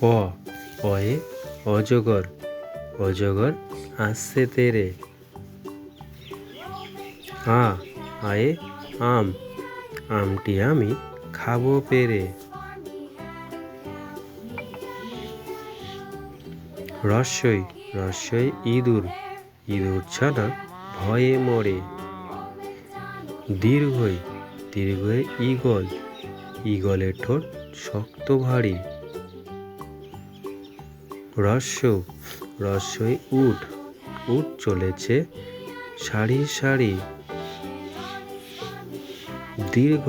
অ, অয়ে, অজগর অজগর আসছে তেরে। আ, আয়ে, আম, আমটি আমি খাব পেরে। রস্যই রস্যই ইঁদুর ইঁদুর ছানা ভয়ে মরে। দীর্ঘই দীর্ঘই ঈগল, ঈগলের ঠোঁট শক্ত ভারী। রস্য রস্যই উট। উট চলেছে সারি সারি। দীর্ঘ,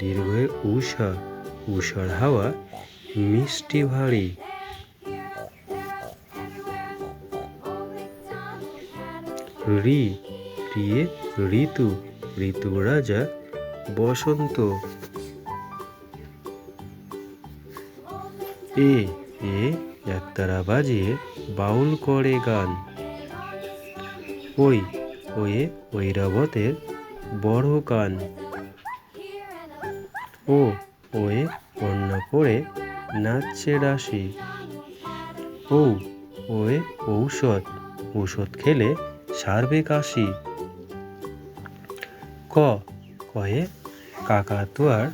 দীর্ঘই উষা উষার হাওয়া মিষ্টি ভারী। রি, রিয়ে ঋতু ঋতু রাজা বসন্ত। এ এ একতারা বাজিয়ে বাউল করে গান। ওই, ওয়ে, ঐরাবতের বড় কান ও, ওয়ে কন্যা পড়ে নাচছে রাশি। ও ওয়ে, ঔষধ ঔষধ খেলে সারবে কাশি। ক, কয়ে, কাকাতুয়ার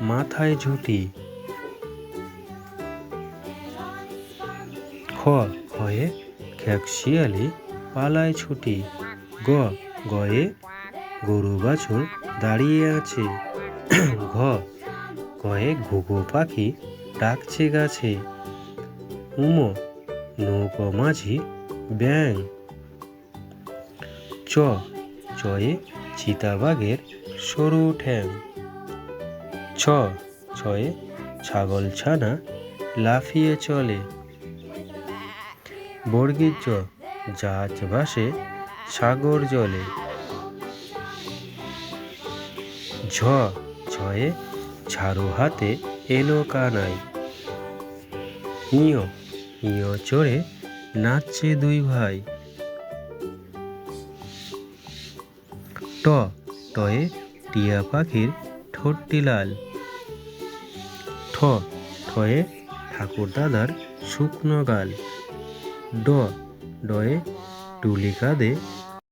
মাথায় ঝুঁটি। খয়ে খ্যাকশিয়ালি পালায় ছুটি। গ, গয়ে গরু বাছুর দাঁড়িয়ে আছে। ঘ, গয়ে ঘুঘু পাখি ডাকছে গাছে। উম, নৌকো মাঝি ব্যাং চ, চয়ে চিতাবাঘের সরু ঠ্যাং। ছ ছয়ে ছাগল ছানা লাফিয়ে চলে। বর্গীর জ জাহাজ ভাসে সাগর জলে। ঝ ঝয়ে ঝাড়ু হাতে এলো কানাই ইয় ইয় চড়ে নাচছে দুই ভাই। ট টয়ে টিয়া পাখির ঠোঁটটি লাল। ঠ ঠয়ে ঠাকুর দাদার শুকনো গাল। ড ডয়ে টুলি কাঁধে